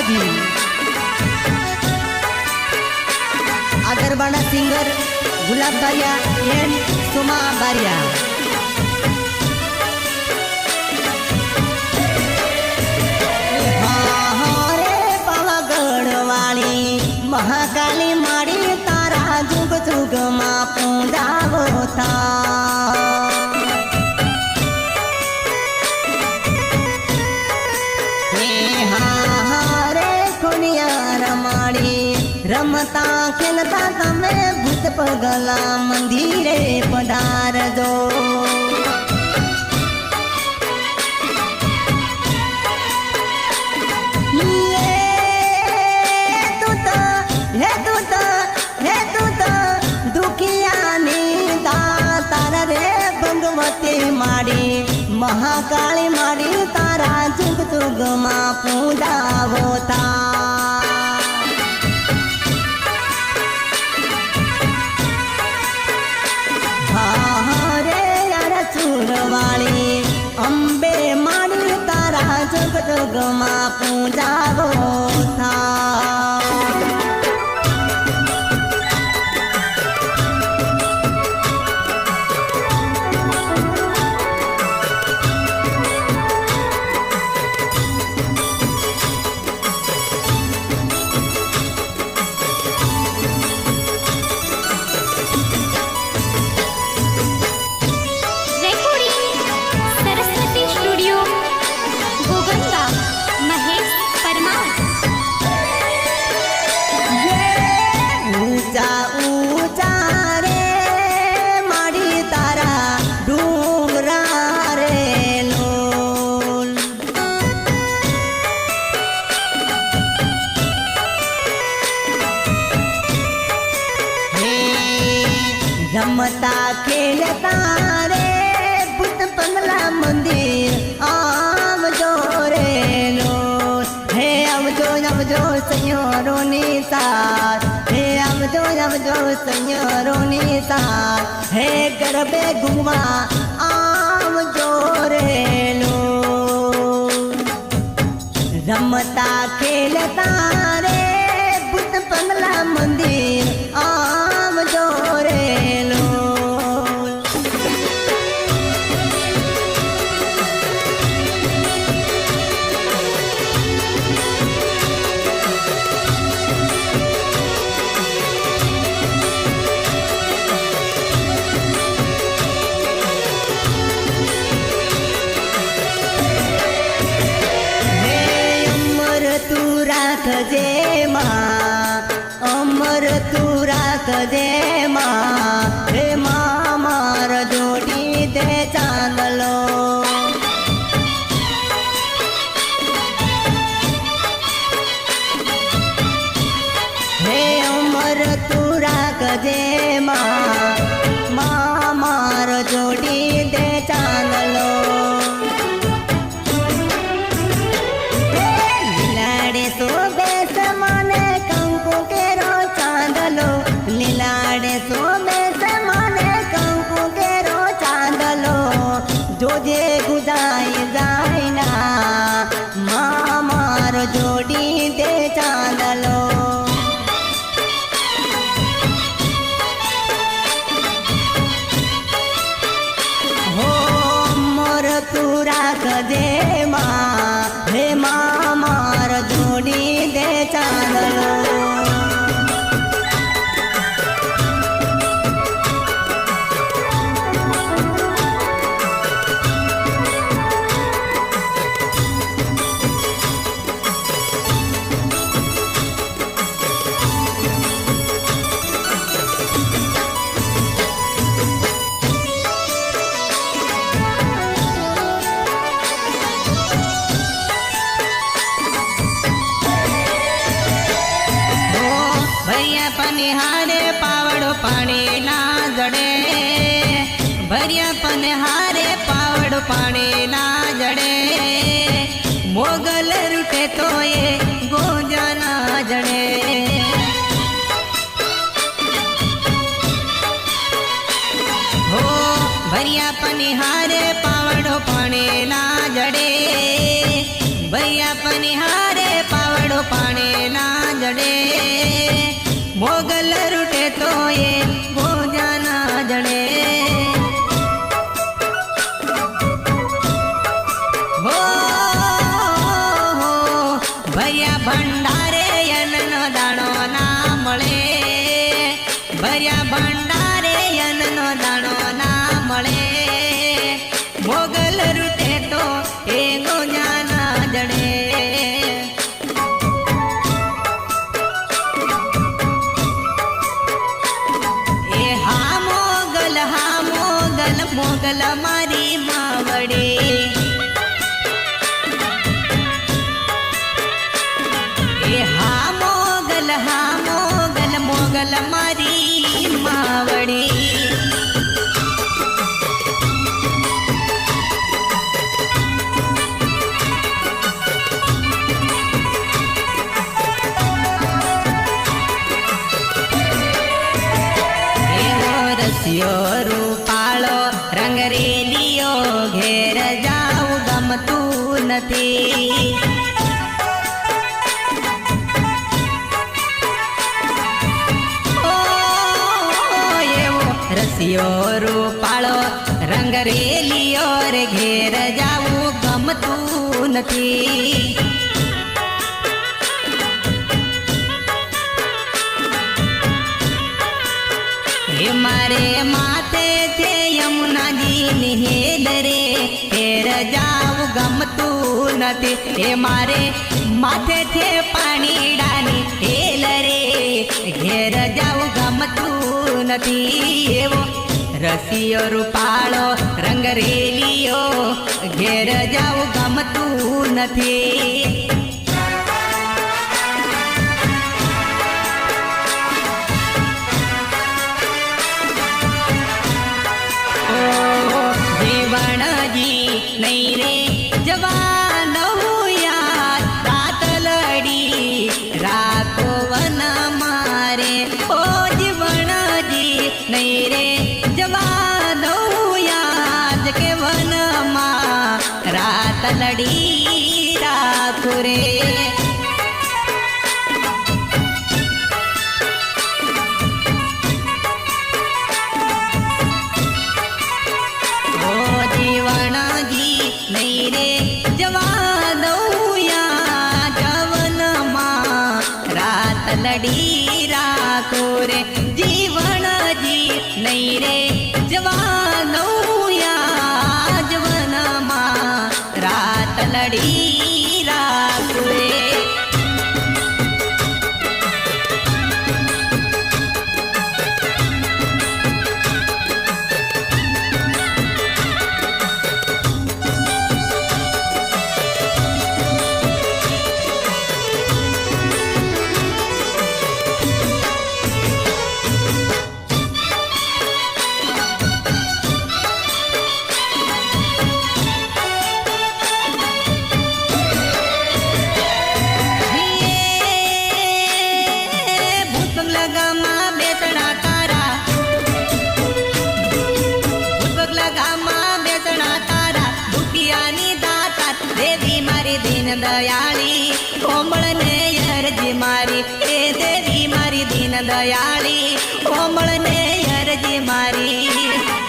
બાલાજી આ ગરબાના singer Gulab Bariya and Suma Bariya Mahakali માડી રમતા ખેલતા તમે ભૂત પગલા મંદિરે પધારજો. હે તું તો હે તું તો હે તું તો દુખિયાની દાતાર રે ભગવતી માડી, મહાકાળી મારી તારા જુગ જુગમાં પૂજાવો તા જગમાં પૂજાવો આવજો આવજો સૈયરોની સાથ, હે આવજો આવજો સૈયરોની સાથ, હે ગરબે ગુમવા આવજો રે લોલ રમતા ખેલતા રે, ભૂત બંગલા મંદિર રાખજે માં અમર તું રાખજે માં હે માં માર જોડી દે ચાંદલો. હે અમર તું રાખજે માં માં માર જોડી દે જોજે ગુજાઈ જાય ના. મા મારો જોડી દે ચાંદલો. હો, મોર તું રાખજે માં. હે માં જોડી દે ચાંદલો. तो ये ચાલ મારી માવડી રૂપાળો રંગરેલીઓ ઘેર જાવ ગમતું નથી નથી. હે મારે માથે છે યમુનાજીની હે દરે હે રજાવ ગમતું નથી. હે મારે માથે છે પાણી ડાની હે લરે ઘેર જાવ ગમતું નથી. એવો રસીઓ રૂપાળો રંગ રેલીઓ ઘેર જાવું ગમતું નથી. જવાનોયા જવાનામાં રાત લડી દીન દયાળી કોમળ ને અરજી મારી એ દેવી મારી દીન દયાળી કોમળ ને અરજી મારી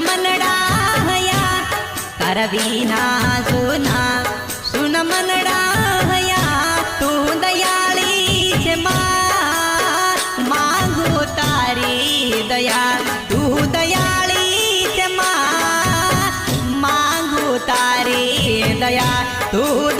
મનડા હયા તારા વિના સુના સુન મનડા હયા તું દયાળી છે માં માંગો તારી દયા તું દયાળી છે માં માંગો તારી દયા તું